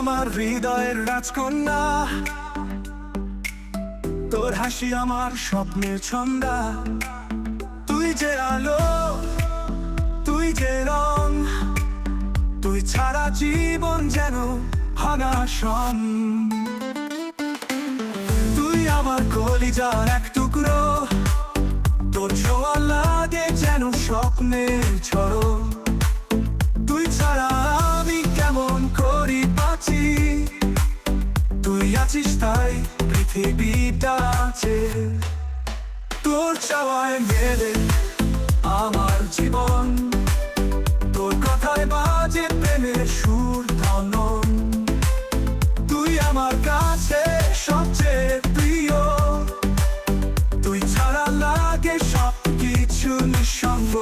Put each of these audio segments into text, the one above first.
আমার হৃদয়ের রাজকন্যা। তোর হাসি আমার স্বপ্নের ছন্দা। তুই যে আলো, তুই যে রং, তুই ছাড়া জীবন যেন হানাসন তুই আমার কলিজার এক টুকরো, তোর ছোঁয়া লাগে যেন স্বপ্নের ছড়ো আছিস তাই পৃথিবীটা আছে তোর চাওয়ায় গেলে আমার জীবন। তোর কথায় বাজে প্রেমের সুর ধনন। তুই আমার কাছে সবচেয়ে প্রিয়। তুই ছাড়া লাগে সব কিছু নিঃসঙ্গ।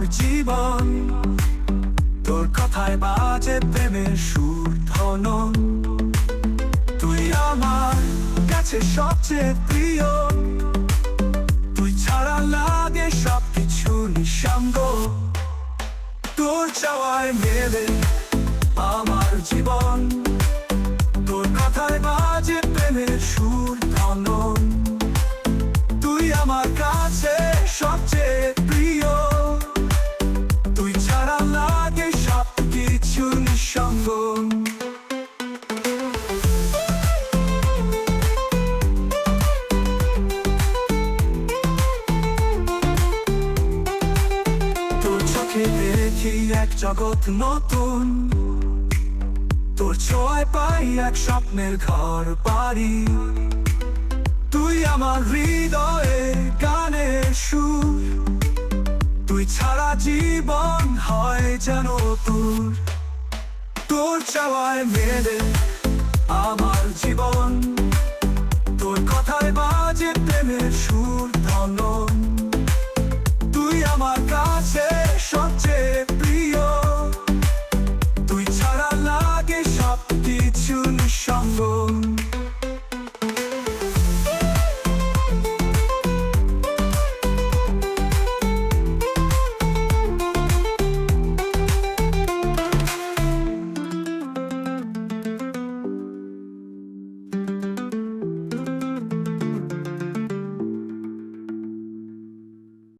আমার জীবন। তোর কথায় বাজে প্রেমের সুর ধন তুই আমার কাছে সবচেয়ে প্রিয়। তুই ছাড়া লাগে সবকিছু নিঃসঙ্গ। তোর চাওয়ায় মেলে আমার জীবন। দেখি এক জগৎ নতুন। তোর ছোঁয়ায় পাই এক স্বপ্নের ঘর বাড়ি। তুই আমার হৃদয়ে গানের সুর। তুই ছাড়া জীবন হয় যেন তোর তোর চাওয়ায় মেলে আমার জীবন।